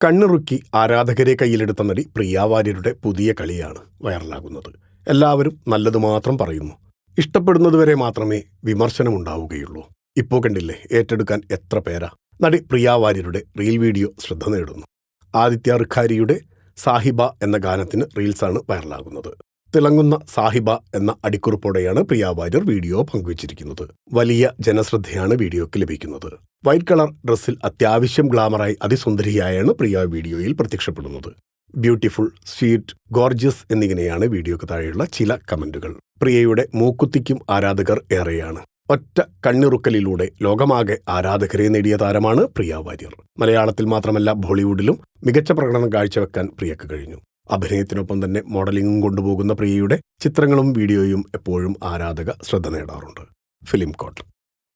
കണ്ണിറുക്കി ആരാധകരെ കയ്യിലെടുത്ത നടി പ്രിയ വാര്യരുടെ പുതിയ കളിയാണ് വൈറലാകുന്നത്. എല്ലാവരും നല്ലത് മാത്രം പറയുന്നു. ഇഷ്ടപ്പെടുന്നതുവരെ മാത്രമേ വിമർശനമുണ്ടാവുകയുള്ളൂ. ഇപ്പോ കണ്ടില്ലേ ഏറ്റെടുക്കാൻ എത്ര പേരാ. നടി പ്രിയ വാര്യരുടെ റീൽ വീഡിയോ ശ്രദ്ധ നേടുന്നു. ആദിത്യ റിഖാരിയുടെ സാഹിബ എന്ന ഗാനത്തിന് റീൽസാണ് വൈറലാകുന്നത്. തിളങ്ങുന്ന സാഹിബ എന്ന അടിക്കുറിപ്പോടെയാണ് പ്രിയ വാര്യർ വീഡിയോ പങ്കുവച്ചിരിക്കുന്നത്. വലിയ ജനശ്രദ്ധയാണ് വീഡിയോയ്ക്ക് ലഭിക്കുന്നത്. വൈറ്റ് കളർ ഡ്രസ്സിൽ അത്യാവശ്യം ഗ്ലാമറായി അതിസുന്ദരിയായാണ് പ്രിയ വീഡിയോയിൽ പ്രത്യക്ഷപ്പെടുന്നത്. ബ്യൂട്ടിഫുൾ സ്വീറ്റ് ഗോർജിയസ് എന്നിങ്ങനെയാണ് വീഡിയോക്ക് താഴെയുള്ള ചില കമന്റുകൾ. പ്രിയയുടെ മൂക്കുത്തിക്കും ആരാധകർ ഏറെയാണ്. ഒറ്റ കണ്ണിറുക്കലിലൂടെ ലോകമാകെ ആരാധകരെ നേടിയ താരമാണ് പ്രിയ വാര്യർ. മലയാളത്തിൽ മാത്രമല്ല ബോളിവുഡിലും മികച്ച പ്രകടനം കാഴ്ചവെക്കാൻ പ്രിയക്ക് കഴിഞ്ഞു. അഭിനയത്തിനൊപ്പം തന്നെ മോഡലിംഗും കൊണ്ടുപോകുന്ന പ്രിയയുടെ ചിത്രങ്ങളും വീഡിയോയും എപ്പോഴും ആരാധക ശ്രദ്ധ നേടാറുണ്ട്. Film coat.